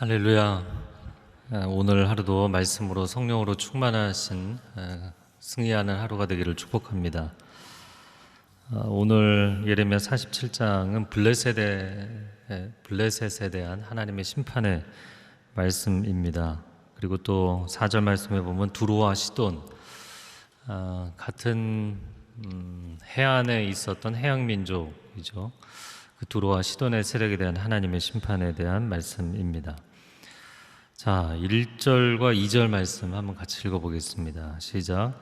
할렐루야. 아, 오늘 하루도 말씀으로 성령으로 충만하신 아, 승리하는 하루가 되기를 축복합니다. 아, 오늘 예레미야 47장은 블레셋에 에, 블레셋에 대한 하나님의 심판의 말씀입니다. 그리고 또 4절 말씀에 보면 두로와 시돈 아, 같은 음, 해안에 있었던 해양 민족이죠. 그 두로와 시돈의 세력에 대한 하나님의 심판에 대한 말씀입니다. 자, 1절과 2절 말씀 한번 같이 읽어보겠습니다. 시작.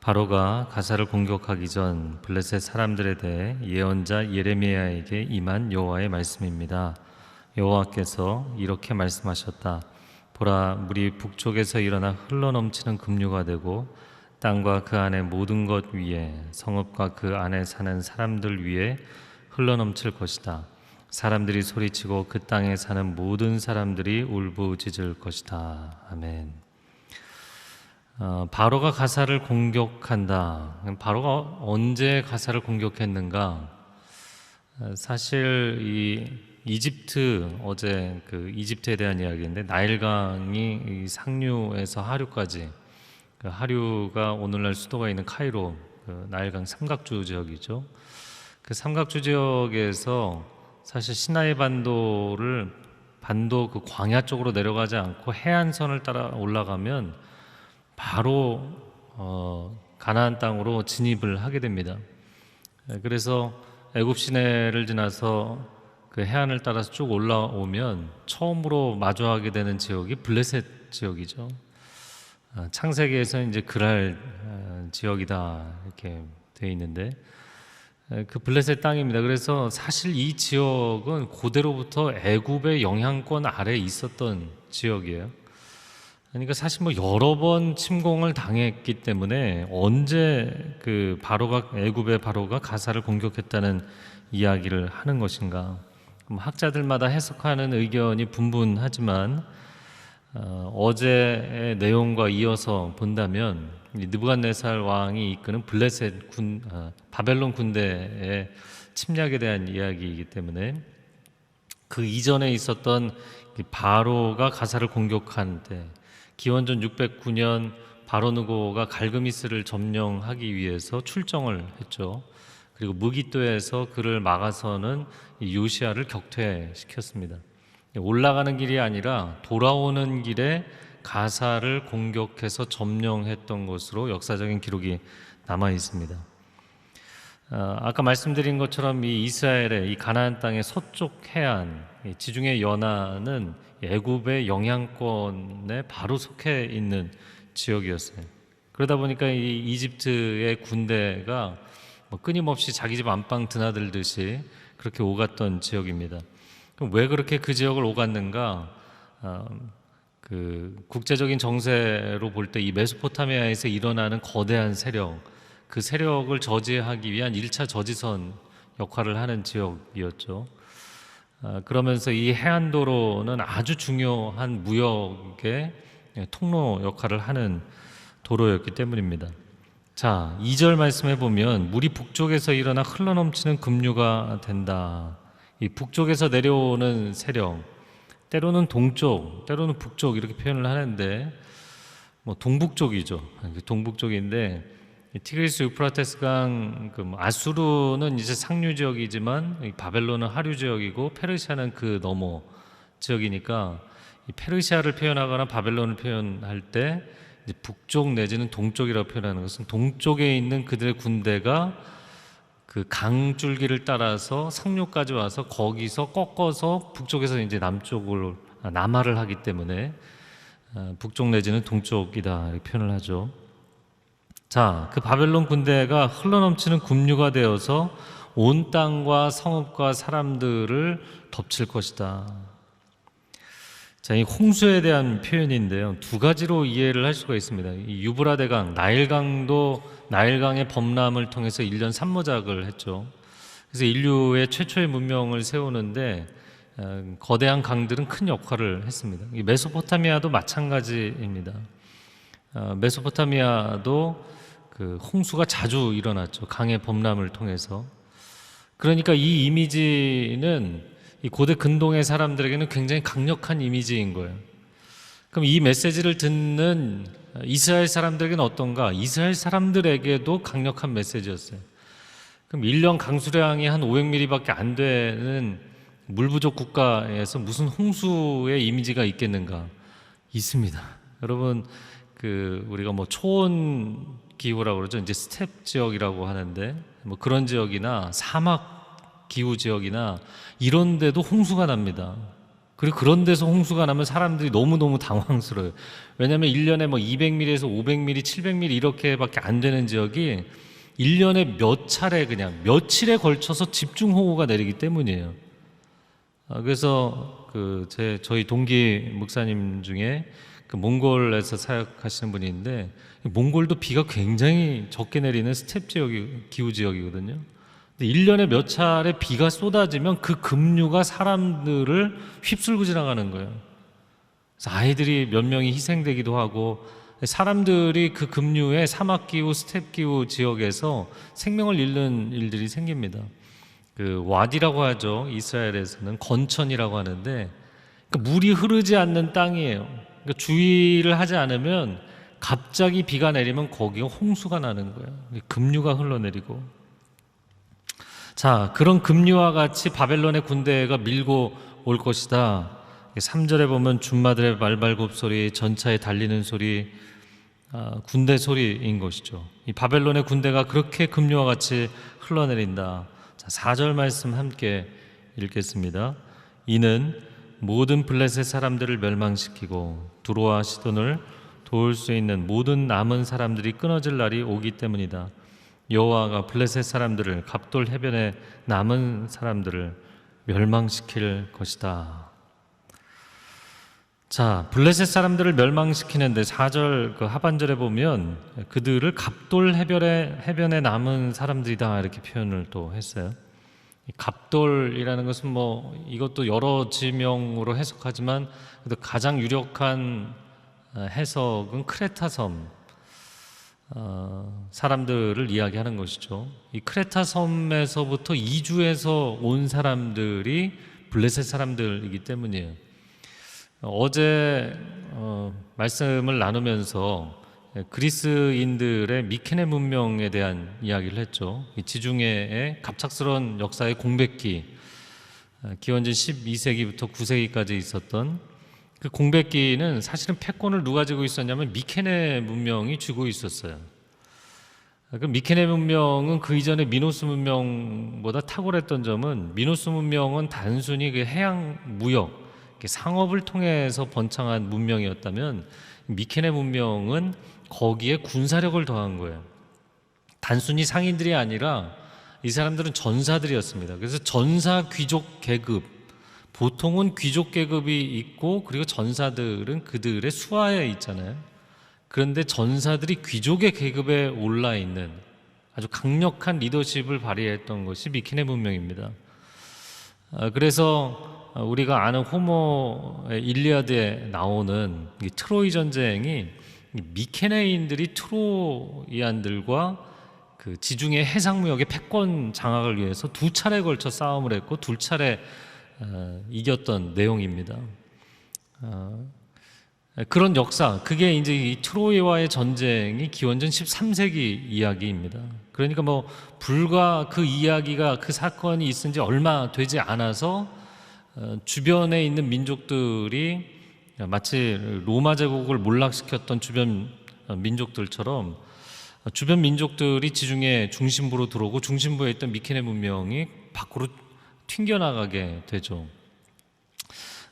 바로가 가사를 공격하기 전 블레셋 사람들에 대해 예언자 예레미야에게 임한 여호와의 말씀입니다. 여호와께서 이렇게 말씀하셨다. 보라, 물이 북쪽에서 일어나 흘러넘치는 급류가 되고 땅과 그 안에 모든 것 위에 성읍과 그 안에 사는 사람들 위에 흘러넘칠 것이다. 사람들이 소리치고 그 땅에 사는 모든 사람들이 울부짖을 것이다. 아멘. 어, 바로가 가사를 공격한다. 바로가 언제 가사를 공격했는가? 어, 사실 이 이집트 어제 그 이집트에 대한 이야기인데 나일강이 이 상류에서 하류까지 그 하류가 오늘날 수도가 있는 카이로 그 나일강 삼각주 지역이죠. 그 삼각주 지역에서 사실 시나이 반도를 반도 그 광야 쪽으로 내려가지 않고 해안선을 따라 올라가면 바로 어, 가나안 땅으로 진입을 하게 됩니다. 예, 그래서 애굽 시내를 지나서 그 해안을 따라서 쭉 올라오면 처음으로 마주하게 되는 지역이 블레셋 지역이죠. 아, 창세기에서 이제 그랄 어, 지역이다 이렇게 되어 있는데 에, 그 블레셋 땅입니다. 그래서 사실 이 지역은 고대로부터 애굽의 영향권 아래에 있었던 지역이에요. 그러니까 사실 뭐 여러 번 침공을 당했기 때문에 언제 그 바로가 애굽의 바로가 가사를 공격했다는 이야기를 하는 것인가? 학자들마다 해석하는 의견이 분분하지만 어, 어제의 내용과 이어서 본다면 이 느부갓네살 왕이 이끄는 블레셋 군 아, 바벨론 군대의 침략에 대한 이야기이기 때문에 그 이전에 있었던 이 바로가 가사를 공격한 때 기원전 609년 바로누고가 갈그미스를 점령하기 위해서 출정을 했죠. 그리고 무기또에서 그를 막아서는 이 요시아를 격퇴시켰습니다. 올라가는 길이 아니라 돌아오는 길에 가사를 공격해서 점령했던 것으로 역사적인 기록이 남아 있습니다. 어, 아까 말씀드린 것처럼 이 이스라엘의 이 가나안 땅의 서쪽 해안 이 지중해 연안은 애굽의 영향권에 바로 속해 있는 지역이었어요. 그러다 보니까 이 이집트의 군대가 뭐 끊임없이 자기 집 안방 드나들듯이 그렇게 오갔던 지역입니다. 왜 그렇게 그 지역을 오갔는가? 어, 그 국제적인 정세로 볼 때 이 메소포타미아에서 일어나는 거대한 세력, 그 세력을 저지하기 위한 1차 저지선 역할을 하는 지역이었죠. 아, 그러면서 이 해안도로는 아주 중요한 무역의 통로 역할을 하는 도로였기 때문입니다. 자, 2절 말씀해 보면 물이 북쪽에서 일어나 흘러넘치는 급류가 된다. 이 북쪽에서 내려오는 세력, 때로는 동쪽, 때로는 북쪽 이렇게 표현을 하는데 뭐 동북쪽이죠. 동북쪽인데 이 티그리스 유프라테스 강그 뭐 아수르는 이제 상류 지역이지만 이 바벨론은 하류 지역이고 페르시아는 그 너머 지역이니까 이 페르시아를 표현하거나 바벨론을 표현할 때 북쪽 내지는 동쪽이라고 표현하는 것은 동쪽에 있는 그들의 군대가 그 강줄기를 따라서 상류까지 와서 거기서 꺾어서 북쪽에서 이제 남쪽을 아, 남하를 하기 때문에 아, 북쪽 내지는 동쪽이다 이렇게 표현을 하죠. 자, 그 바벨론 군대가 흘러넘치는 급류가 되어서 온 땅과 성읍과 사람들을 덮칠 것이다. 자, 이 홍수에 대한 표현인데요. 두 가지로 이해를 할 수가 있습니다. 이 유브라데강, 나일강도 나일강의 범람을 통해서 일년 산모작을 했죠. 그래서 인류의 최초의 문명을 세우는데 어, 거대한 강들은 큰 역할을 했습니다. 이 메소포타미아도 마찬가지입니다. 어, 메소포타미아도 그 홍수가 자주 일어났죠. 강의 범람을 통해서. 그러니까 이 이미지는 이 고대 근동의 사람들에게는 굉장히 강력한 이미지인 거예요. 그럼 이 메시지를 듣는 이스라엘 사람들에게는 어떤가? 이스라엘 사람들에게도 강력한 메시지였어요. 그럼 1년 강수량이 한 500ml밖에 안 되는 물 부족 국가에서 무슨 홍수의 이미지가 있겠는가? 있습니다. 여러분 그 우리가 뭐 초원 기후라고 그러죠. 이제 스텝 지역이라고 하는데 뭐 그런 지역이나 사막 기후 지역이나 이런 데도 홍수가 납니다. 그리고 그런 데서 홍수가 나면 사람들이 너무너무 당황스러워요. 왜냐하면 1년에 뭐 200mm에서 500mm, 700mm 이렇게밖에 안 되는 지역이 1년에 몇 차례 그냥 며칠에 걸쳐서 집중호우가 내리기 때문이에요. 아, 그래서 그 제 저희 동기 목사님 중에 그 몽골에서 사역하시는 있는데 몽골도 비가 굉장히 적게 내리는 스텝 지역이 기후 지역이거든요. 근데 1년에 몇 차례 비가 쏟아지면 그 급류가 사람들을 휩쓸고 지나가는 거예요. 그래서 아이들이 몇 명이 희생되기도 하고 사람들이 그 급류에 사막 기후, 스텝 기후 지역에서 생명을 잃는 일들이 생깁니다. 그 와디라고 하죠. 이스라엘에서는 건천이라고 하는데 그러니까 물이 흐르지 않는 땅이에요. 그러니까 주의를 하지 않으면 갑자기 비가 내리면 거기가 홍수가 나는 거예요. 급류가 흘러내리고 자, 그런 급류와 같이 바벨론의 군대가 밀고 올 것이다. 3절에 보면 준마들의 말발굽 소리, 전차에 달리는 소리, 아, 군대 소리인 것이죠. 이 바벨론의 군대가 그렇게 급류와 같이 흘러내린다. 자, 4절 말씀 함께 읽겠습니다. 이는 모든 블레셋 사람들을 멸망시키고 두로와 시돈을 도울 수 있는 모든 남은 사람들이 끊어질 날이 오기 때문이다. 여호와가 블레셋 사람들을 갑돌 해변에 남은 사람들을 멸망시킬 것이다. 자, 블레셋 사람들을 멸망시키는데 4절 그 하반절에 보면 그들을 갑돌 해변에 해변에 남은 사람들이다 이렇게 표현을 또 했어요. 이 갑돌이라는 것은 뭐 이것도 여러 지명으로 해석하지만 가장 유력한 어, 해석은 크레타 섬 어, 사람들을 이야기하는 것이죠. 이 크레타 섬에서부터 이주해서 온 사람들이 블레셋 사람들이기 때문이에요. 어제 어, 말씀을 나누면서 그리스인들의 미케네 문명에 대한 이야기를 했죠. 이 지중해의 갑작스러운 역사의 공백기, 어, 기원전 12세기부터 9세기까지 있었던 그 공백기는 사실은 패권을 누가 쥐고 있었냐면 미케네 문명이 쥐고 있었어요. 그 미케네 문명은 그 이전에 미노스 문명보다 탁월했던 점은 미노스 문명은 단순히 그 해양 무역, 상업을 통해서 번창한 문명이었다면 미케네 문명은 거기에 군사력을 더한 거예요. 단순히 상인들이 아니라 이 사람들은 전사들이었습니다. 그래서 전사 귀족 계급, 보통은 귀족 계급이 있고 그리고 전사들은 그들의 수하에 있잖아요. 그런데 전사들이 귀족의 계급에 올라 있는 아주 강력한 리더십을 발휘했던 것이 미키네 문명입니다. 아, 그래서 우리가 아는 호모 일리아드에 나오는 트로이 전쟁이 미케네인들이 트로이안들과 그 지중해 해상 무역의 패권 장악을 위해서 두 차례 걸쳐 싸움을 했고 둘 차례 어, 이겼던 내용입니다. 어, 그런 역사, 그게 이제 이 트로이와의 전쟁이 기원전 13세기 이야기입니다. 그러니까 뭐 불과 그 이야기가 그 사건이 있은 지 얼마 되지 않아서 어, 주변에 있는 민족들이 마치 로마 제국을 몰락시켰던 주변 민족들처럼 주변 민족들이 지중해 중심부로 들어오고 중심부에 있던 미케네 문명이 밖으로 튕겨나가게 되죠.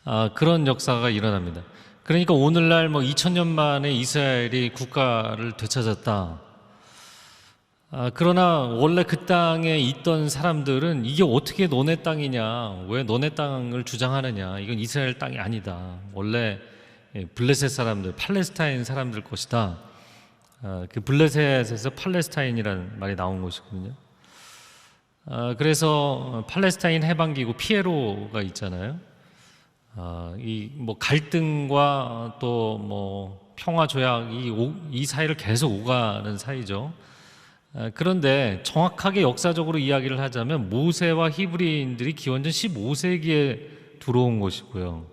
아, 그런 역사가 일어납니다. 그러니까 오늘날 뭐 2000년 만에 이스라엘이 국가를 되찾았다. 아, 그러나 원래 그 땅에 있던 사람들은 이게 어떻게 너네 땅이냐, 왜 너네 땅을 주장하느냐, 이건 이스라엘 땅이 아니다. 원래 예, 블레셋 사람들, 팔레스타인 사람들 것이다. 아, 그 블레셋에서 팔레스타인이라는 말이 나온 것이거든요. 아, 그래서 팔레스타인 해방기구 피에로가 있잖아요. 아, 이뭐 갈등과 또 뭐 평화 조약 이, 이 사이를 계속 오가는 사이죠. 아, 그런데 정확하게 역사적으로 이야기를 하자면 모세와 히브리인들이 기원전 15세기에 들어온 것이고요.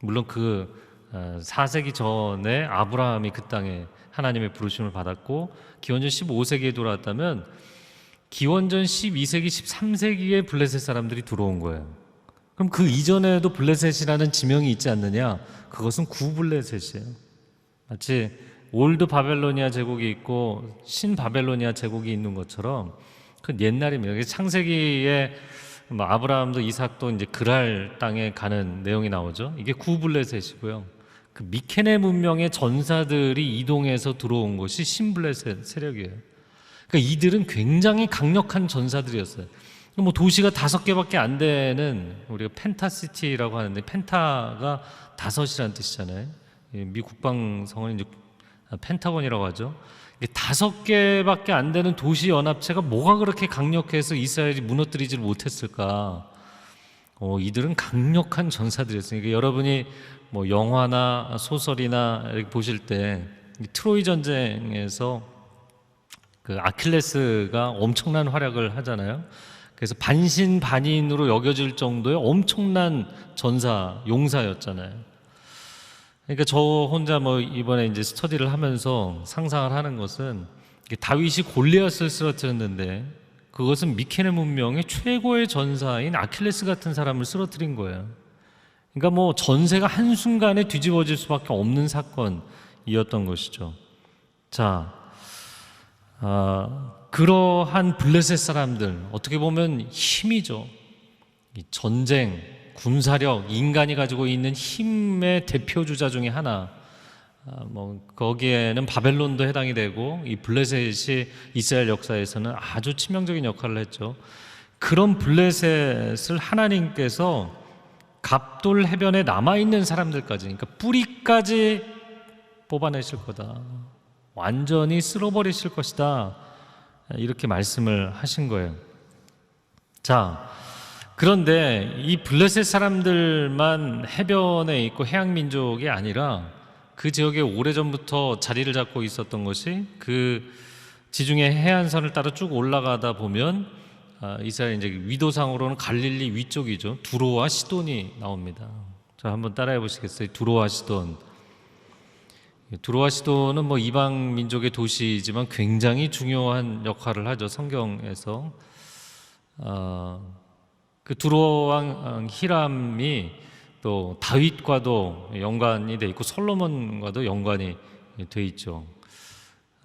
물론 그 어, 4세기 전에 아브라함이 그 땅에 하나님의 부르심을 받았고 기원전 15세기에 돌아왔다면 기원전 12세기, 13세기에 블레셋 사람들이 들어온 거예요. 그럼 그 이전에도 블레셋이라는 지명이 있지 않느냐? 그것은 구블레셋이에요. 마치 올드 바벨로니아 제국이 있고 신 바벨로니아 제국이 있는 것처럼 그 옛날입니다. 창세기에 뭐 아브라함도 이삭도 이제 그랄 땅에 가는 내용이 나오죠. 이게 구블레셋이고요. 그 미케네 문명의 전사들이 이동해서 들어온 것이 신블레셋 세력이에요. 그러니까 이들은 굉장히 강력한 전사들이었어요. 뭐 도시가 다섯 개밖에 안 되는 우리가 펜타시티라고 하는데 펜타가 다섯이라는 뜻이잖아요. 예, 미 국방성은 이제 펜타곤이라고 하죠. 다섯 개밖에 안 되는 도시 연합체가 뭐가 그렇게 강력해서 이스라엘이 무너뜨리지를 못했을까? 어, 이들은 강력한 전사들이었어요. 그러니까 여러분이 뭐 영화나 소설이나 이렇게 보실 때이 트로이 전쟁에서 그 아킬레스가 엄청난 활약을 하잖아요. 그래서 반신반인으로 여겨질 정도의 엄청난 전사, 용사였잖아요. 그러니까 저 혼자 뭐 이번에 이제 스터디를 하면서 상상을 하는 것은 다윗이 골리앗을 쓰러뜨렸는데 그것은 미케네 문명의 최고의 전사인 아킬레스 같은 사람을 쓰러뜨린 거예요. 그러니까 뭐 전세가 한순간에 뒤집어질 수밖에 없는 사건이었던 것이죠. 자, 아, 그러한 블레셋 사람들 어떻게 보면 힘이죠. 이 전쟁, 군사력, 인간이 가지고 있는 힘의 대표 주자 중에 하나. 아, 뭐 거기에는 바벨론도 해당이 되고 이 블레셋이 이스라엘 역사에서는 아주 치명적인 역할을 했죠. 그런 블레셋을 하나님께서 갑돌 해변에 남아 있는 사람들까지, 그러니까 뿌리까지 뽑아내실 거다. 완전히 쓸어버리실 것이다. 이렇게 말씀을 하신 거예요. 자, 그런데 이 블레셋 사람들만 해변에 있고 해양 민족이 아니라 그 지역에 오래전부터 자리를 잡고 있었던 것이 그 지중해 해안선을 따라 쭉 올라가다 보면 아, 이스라엘 이제 위도상으로는 갈릴리 위쪽이죠. 두로와 시돈이 나옵니다. 자, 한번 따라해 보시겠어요? 두로와 시돈. 두로와 시돈은 뭐 이방 민족의 도시이지만 굉장히 중요한 역할을 하죠. 성경에서. 어, 그 두로 왕 히람이 또 다윗과도 연관이 돼 있고 솔로몬과도 연관이 돼 있죠.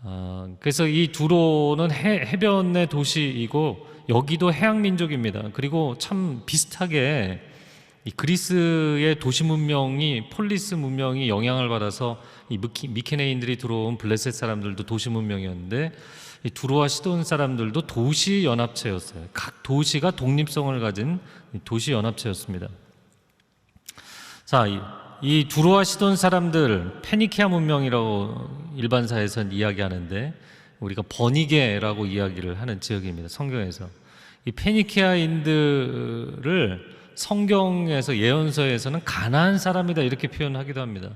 어, 그래서 이 두로는 해, 해변의 도시이고 여기도 해양 민족입니다. 그리고 참 비슷하게 이 그리스의 도시 문명이 폴리스 문명이 영향을 받아서 이 미케네인들이 들어온 블레셋 사람들도 도시 문명이었는데 이 두로와 시돈 사람들도 도시 연합체였어요. 각 도시가 독립성을 가진 도시 연합체였습니다. 자, 이, 이 두로와 시돈 사람들 페니키아 문명이라고 일반사에서는 이야기하는데 우리가 버니게라고 이야기를 하는 지역입니다. 성경에서 이 페니키아인들을 성경에서 예언서에서는 가나안 사람이다 이렇게 표현하기도 합니다.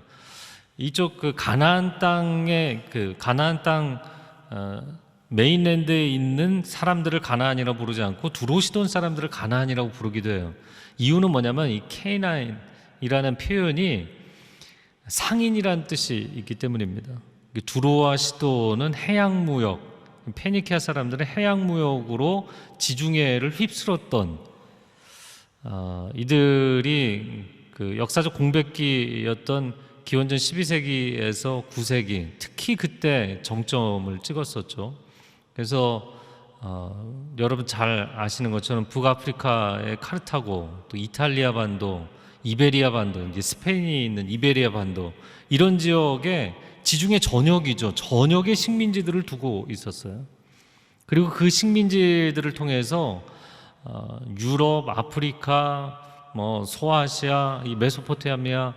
이쪽 그 가나안 땅에 그 가나안 땅 어, 메인랜드에 있는 사람들을 가나안이라고 부르지 않고 두로시돈 사람들을 가나안이라고 부르기도 해요. 이유는 뭐냐면 이 케이나인이라는 표현이 상인이라는 뜻이 있기 때문입니다. 두로와 시도는 해양 무역, 페니키아 사람들은 해양 무역으로 지중해를 휩쓸었던 어, 이들이 그 역사적 공백기였던 기원전 12세기에서 9세기 특히 그때 정점을 찍었었죠. 그래서 어, 여러분 잘 아시는 것처럼 북아프리카의 카르타고 또 이탈리아 반도 이베리아 반도 이제 스페인이 있는 이베리아 반도 이런 지역에 지중해 전역이죠. 전역의 식민지들을 두고 있었어요. 그리고 그 식민지들을 통해서 어, 유럽, 아프리카, 뭐 소아시아, 이 메소포타미아,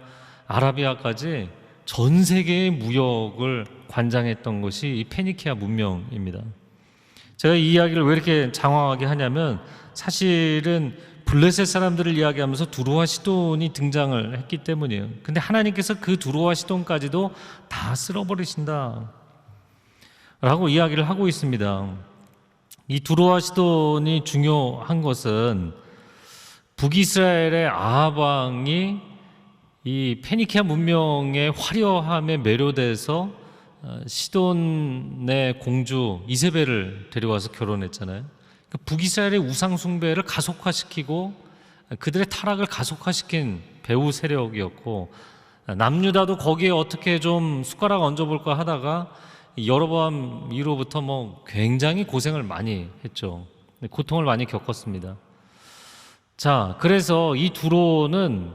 아라비아까지 전 세계의 무역을 관장했던 것이 이 페니키아 문명입니다. 제가 이 이야기를 왜 이렇게 장황하게 하냐면 사실은 블레셋 사람들을 이야기하면서 두로와 시돈이 등장을 했기 때문이에요. 근데 하나님께서 그 두로와 시돈까지도 다 쓸어버리신다. 라고 이야기를 하고 있습니다. 이 두로와 시돈이 중요한 것은 북이스라엘의 아합 왕이 이 페니키아 문명의 화려함에 매료돼서 어, 시돈의 공주 이세벨을 데려와서 결혼했잖아요. 그 북이스라엘의 우상 숭배를 가속화시키고 그들의 타락을 가속화시킨 배후 세력이었고 남유다도 거기에 어떻게 좀 숟가락 얹어볼까 하다가 여로보암 이로부터 뭐 굉장히 고생을 많이 했죠. 고통을 많이 겪었습니다. 자, 그래서 이 두로는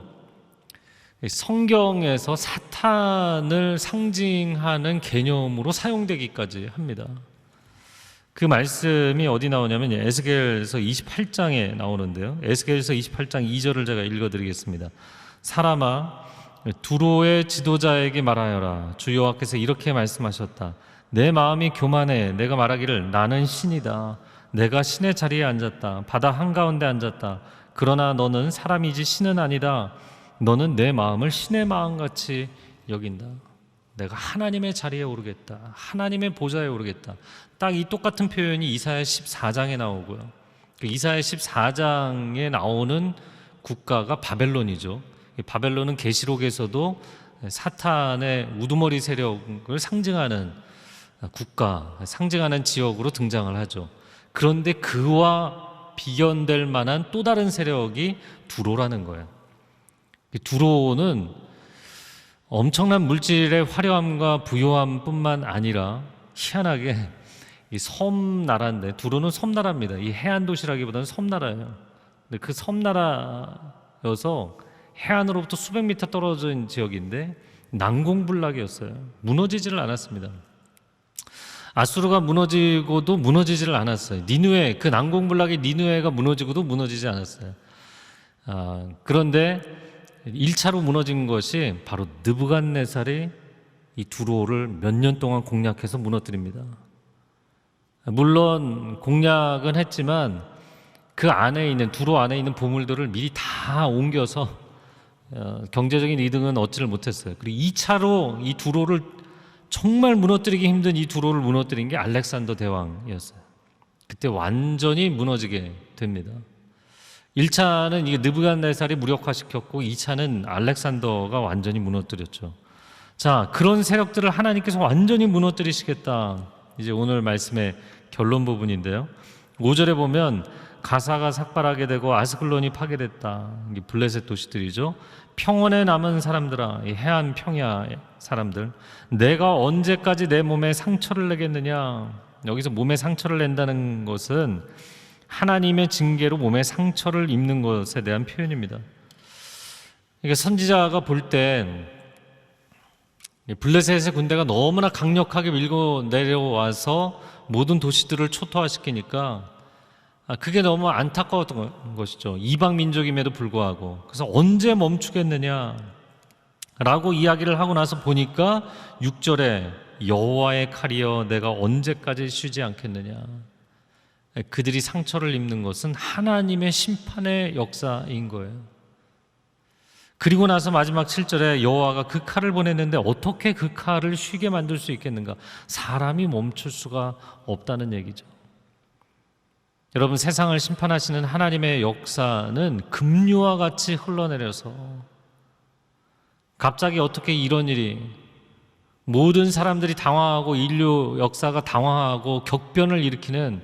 성경에서 사탄을 상징하는 개념으로 사용되기까지 합니다. 그 말씀이 어디 나오냐면 에스겔서 28장에 나오는데요. 에스겔서 28장 2절을 제가 읽어 드리겠습니다. 사람아 두로의 지도자에게 말하여라. 주 여호와께서 이렇게 말씀하셨다. 내 마음이 교만해. 내가 말하기를 나는 신이다. 내가 신의 자리에 앉았다. 바다 한가운데 앉았다. 그러나 너는 사람이지 신은 아니다. 너는 내 마음을 신의 마음같이 여긴다. 내가 하나님의 자리에 오르겠다. 하나님의 보좌에 오르겠다. 딱 이 똑같은 표현이 이사야 14장에 나오고요. 그 이사야 14장에 나오는 국가가 바벨론이죠. 이 바벨론은 계시록에서도 사탄의 우두머리 세력을 상징하는 국가, 상징하는 지역으로 등장을 하죠. 그런데 그와 비견될 만한 또 다른 세력이 두로라는 거예요. 이 두로는 엄청난 물질의 화려함과 부요함뿐만 아니라 희한하게 이 섬나라인데 두로는 섬나라입니다. 이 해안 도시라기보다는 섬나라예요. 근데 그 섬나라여서 해안으로부터 수백 미터 떨어진 지역인데 난공불락이었어요. 무너지지를 않았습니다. 아수르가 무너지고도 무너지지를 않았어요. 니누에 그 난공불락의 니누에가 무너지고도 무너지지 않았어요. 아, 그런데 1차로 무너진 것이 바로 느부갓네살이 이 두로를 몇 년 동안 공략해서 무너뜨립니다. 물론 공략은 했지만 그 안에 있는 두로 안에 있는 보물들을 미리 다 옮겨서 어, 경제적인 이득은 얻지를 못했어요. 그리고 2차로 이 두로를 정말 무너뜨리기 힘든 이 두로를 무너뜨린 게 알렉산더 대왕이었어요. 그때 완전히 무너지게 됩니다. 1차는 이게 느부갓네살이 무력화시켰고 2차는 알렉산더가 완전히 무너뜨렸죠. 자, 그런 세력들을 하나님께서 완전히 무너뜨리시겠다. 이제 오늘 말씀의 결론 부분인데요. 5절에 보면 가사가 삭발하게 되고 아스클론이 파괴됐다. 블레셋 도시들이죠. 평원에 남은 사람들아, 이 해안 평야 사람들, 내가 언제까지 내 몸에 상처를 내겠느냐? 여기서 몸에 상처를 낸다는 것은 하나님의 징계로 몸에 상처를 입는 것에 대한 표현입니다. 그러니까 선지자가 볼때 블레셋의 군대가 너무나 강력하게 밀고 내려와서 모든 도시들을 초토화시키니까 아, 그게 너무 안타까웠던 것이죠. 이방 민족임에도 불구하고. 그래서 언제 멈추겠느냐? 라고 이야기를 하고 나서 보니까 6절에 여호와의 칼이여 내가 언제까지 쉬지 않겠느냐? 그들이 상처를 입는 것은 하나님의 심판의 역사인 거예요. 그리고 나서 마지막 7절에 여호와가 그 칼을 보냈는데 어떻게 그 칼을 쉬게 만들 수 있겠는가? 사람이 멈출 수가 없다는 얘기죠. 여러분 세상을 심판하시는 하나님의 역사는 급류와 같이 흘러내려서 갑자기 어떻게 이런 일이 모든 사람들이 당황하고 인류 역사가 당황하고 격변을 일으키는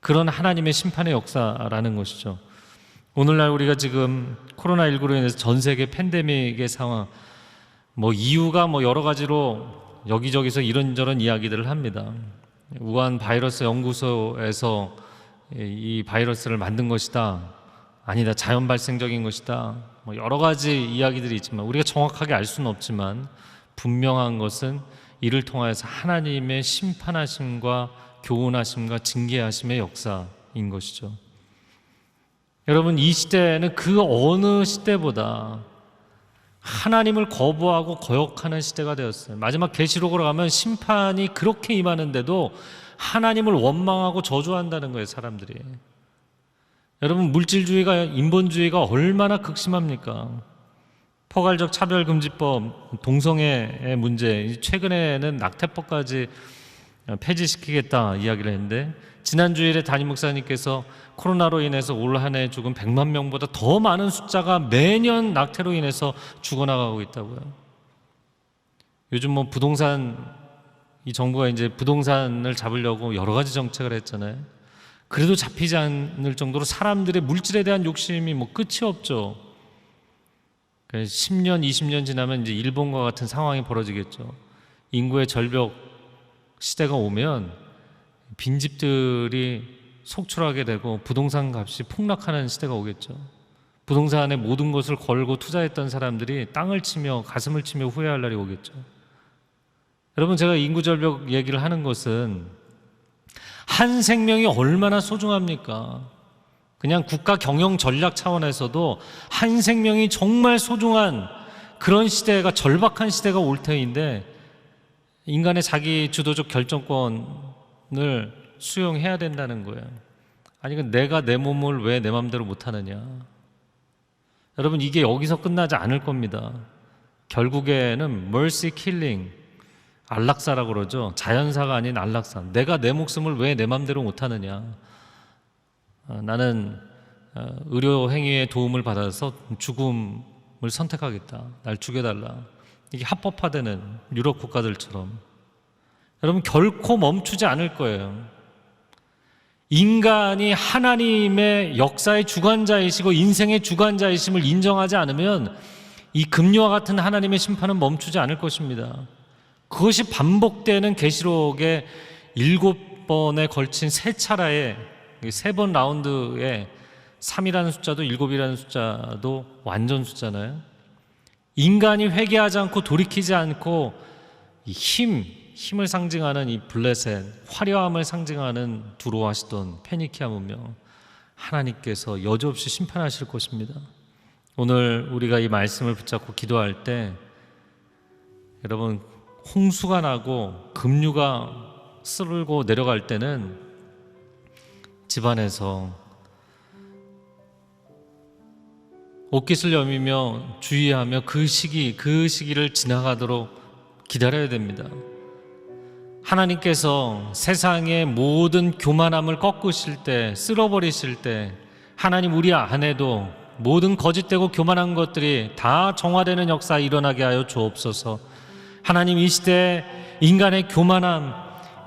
그런 하나님의 심판의 역사라는 것이죠. 오늘날 우리가 지금 코로나19로 인해서 전 세계 팬데믹의 상황, 뭐 이유가 뭐 여러 가지로 여기저기서 이런저런 이야기들을 합니다. 우한 바이러스 연구소에서 이 바이러스를 만든 것이다. 아니다. 자연 발생적인 것이다. 뭐 여러 가지 이야기들이 있지만 우리가 정확하게 알 수는 없지만 분명한 것은 이를 통하여서 하나님의 심판하심과 교훈하심과 징계하심의 역사인 것이죠. 여러분 이 시대는 그 어느 시대보다 하나님을 거부하고 거역하는 시대가 되었어요. 마지막 계시록으로 가면 심판이 그렇게 임하는데도 하나님을 원망하고 저주한다는 거예요, 사람들이. 여러분 물질주의가 인본주의가 얼마나 극심합니까? 포괄적 차별금지법, 동성애의 문제, 최근에는 낙태법까지 폐지시키겠다 이야기를 했는데 지난 주일에 담임 목사님께서 코로나로 인해서 올 한 해 죽은 100만 명보다 더 많은 숫자가 매년 낙태로 인해서 죽어나가고 있다고요. 요즘 뭐 부동산 이 정부가 이제 부동산을 잡으려고 여러 가지 정책을 했잖아요. 그래도 잡히지 않을 정도로 사람들의 물질에 대한 욕심이 뭐 끝이 없죠. 그래서 10년, 20년 지나면 이제 일본과 같은 상황이 벌어지겠죠. 인구의 절벽 시대가 오면 빈집들이 속출하게 되고 부동산 값이 폭락하는 시대가 오겠죠. 부동산에 모든 것을 걸고 투자했던 사람들이 땅을 치며 가슴을 치며 후회할 날이 오겠죠. 여러분 제가 인구 절벽 얘기를 하는 것은 한 생명이 얼마나 소중합니까? 그냥 국가 경영 전략 차원에서도 한 생명이 정말 소중한 그런 시대가 절박한 시대가 올 터인데 인간의 자기 주도적 결정권을 수용해야 된다는 거예요. 아니 그 내가 내 몸을 왜 내 마음대로 못 하느냐? 여러분 이게 여기서 끝나지 않을 겁니다. 결국에는 mercy killing 안락사라고 그러죠. 자연사가 아닌 안락사. 내가 내 목숨을 왜내 마음대로 못 하느냐? 어, 나는 어, 의료 행위의 도움을 받아서 죽음을 선택하겠다. 날 죽여달라. 이게 합법화되는 유럽 국가들처럼 여러분 결코 멈추지 않을 거예요. 인간이 하나님의 역사의 주관자이시고 인생의 주관자이심을 인정하지 않으면 이 금요와 같은 하나님의 심판은 멈추지 않을 것입니다. 그것이 반복되는 계시록의 일곱 번에 걸친 세 차례의 세번 라운드에 3이라는 숫자도 7이라는 숫자도 완전 숫자나요? 인간이 회개하지 않고 돌이키지 않고 이 힘, 힘을 상징하는 이 블레셋, 화려함을 상징하는 두로하시던 페니키아 문명 하나님께서 여지없이 심판하실 것입니다. 오늘 우리가 이 말씀을 붙잡고 기도할 때 여러분 홍수가 나고 급류가 쓸고 내려갈 때는 집안에서 옷깃을 여미며 주의하며 그 시기 그 시기를 지나가도록 기다려야 됩니다. 하나님께서 세상의 모든 교만함을 꺾으실 때 쓸어버리실 때 하나님 우리 안에도 모든 거짓되고 교만한 것들이 다 정화되는 역사 일어나게 하여 주옵소서. 하나님 이 시대 인간의 교만함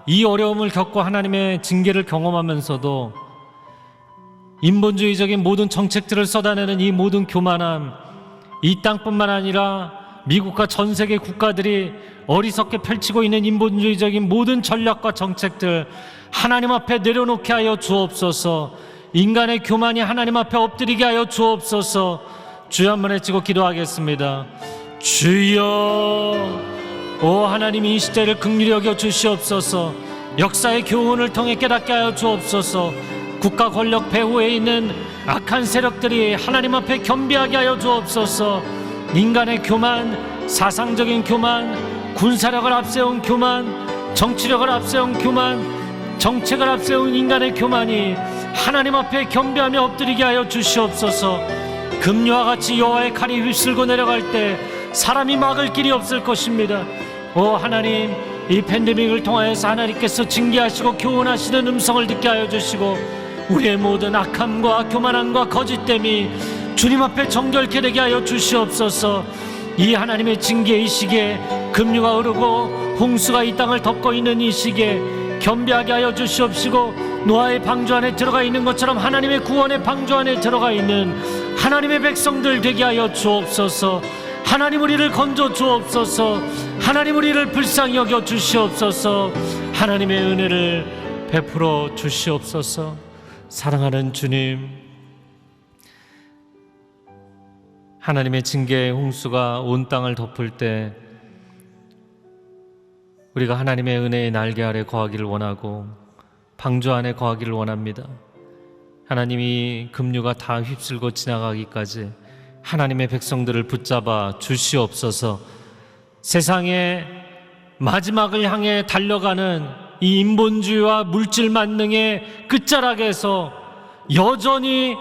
이 어려움을 겪고 하나님의 징계를 경험하면서도 인본주의적인 모든 정책들을 쏟아내는 이 모든 교만함 이 땅뿐만 아니라 미국과 전 세계 국가들이 어리석게 펼치고 있는 인본주의적인 모든 전략과 정책들 하나님 앞에 내려놓게 하여 주옵소서. 인간의 교만이 하나님 앞에 엎드리게 하여 주옵소서. 주여 한번 외치고 기도하겠습니다. 주여 오 하나님 이 시대를 극률히 여겨 주시옵소서. 역사의 교훈을 통해 깨닫게 하여 주옵소서. 국가 권력 배후에 있는 악한 세력들이 하나님 앞에 겸비하게 하여 주옵소서. 인간의 교만 사상적인 교만 군사력을 앞세운 교만 정치력을 앞세운 교만 정책을 앞세운 인간의 교만이 하나님 앞에 겸비하며 엎드리게 하여 주시옵소서. 금요와 같이 여호와의 칼이 휩쓸고 내려갈 때 사람이 막을 길이 없을 것입니다. 오 하나님 이 팬데믹을 통하여서 하나님께서 징계하시고 교훈하시는 음성을 듣게 하여 주시고 우리의 모든 악함과 교만함과 거짓됨이 주님 앞에 정결케 되게 하여 주시옵소서. 이 하나님의 징계의 시기에 급류가 흐르고 홍수가 이 땅을 덮고 있는 이 시기에 겸비하게 하여 주시옵시고 노아의 방주 안에 들어가 있는 것처럼 하나님의 구원의 방주 안에 들어가 있는 하나님의 백성들 되게 하여 주옵소서. 하나님 우리를 건져 주옵소서. 하나님 우리를 불쌍히 여겨 주시옵소서. 하나님의 은혜를 베풀어 주시옵소서. 사랑하는 주님, 하나님의 징계의 홍수가 온 땅을 덮을 때 우리가 하나님의 은혜의 날개 아래 거하기를 원하고 방주 안에 거하기를 원합니다. 하나님이 급류가 다 휩쓸고 지나가기까지 하나님의 백성들을 붙잡아 주시옵소서. 세상의 마지막을 향해 달려가는 이 인본주의와 물질 만능의 끝자락에서 여전히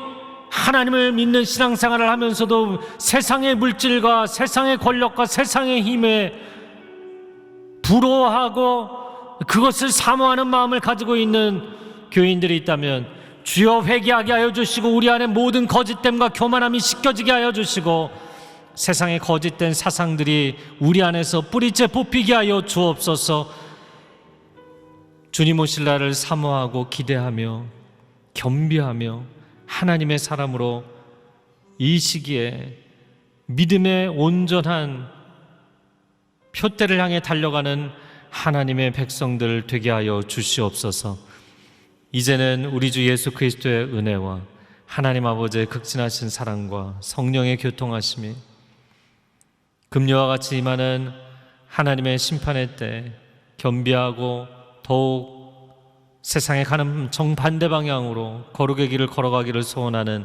하나님을 믿는 신앙생활을 하면서도 세상의 물질과 세상의 권력과 세상의 힘에 부러워하고 그것을 사모하는 마음을 가지고 있는 교인들이 있다면 주여 회개하게 하여 주시고 우리 안에 모든 거짓됨과 교만함이 씻겨지게 하여 주시고 세상의 거짓된 사상들이 우리 안에서 뿌리째 뽑히게 하여 주옵소서 주님 오실 날을 사모하고 기대하며 겸비하며 하나님의 사람으로 이 시기에 믿음의 온전한 표대를 향해 달려가는 하나님의 백성들 되게 하여 주시옵소서. 이제는 우리 주 예수 그리스도의 은혜와 하나님 아버지의 극진하신 사랑과 성령의 교통하심이 금요와 같이 임하는 하나님의 심판의 때 겸비하고 더욱 세상에 가는 정반대 방향으로 거룩의 길을 걸어가기를 소원하는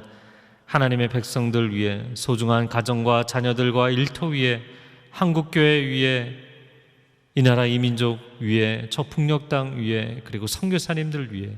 하나님의 백성들 위해 소중한 가정과 자녀들과 일터 위에 한국교회 위에 이 나라 이민족 위에 저 풍력당 위에 그리고 선교사님들 위해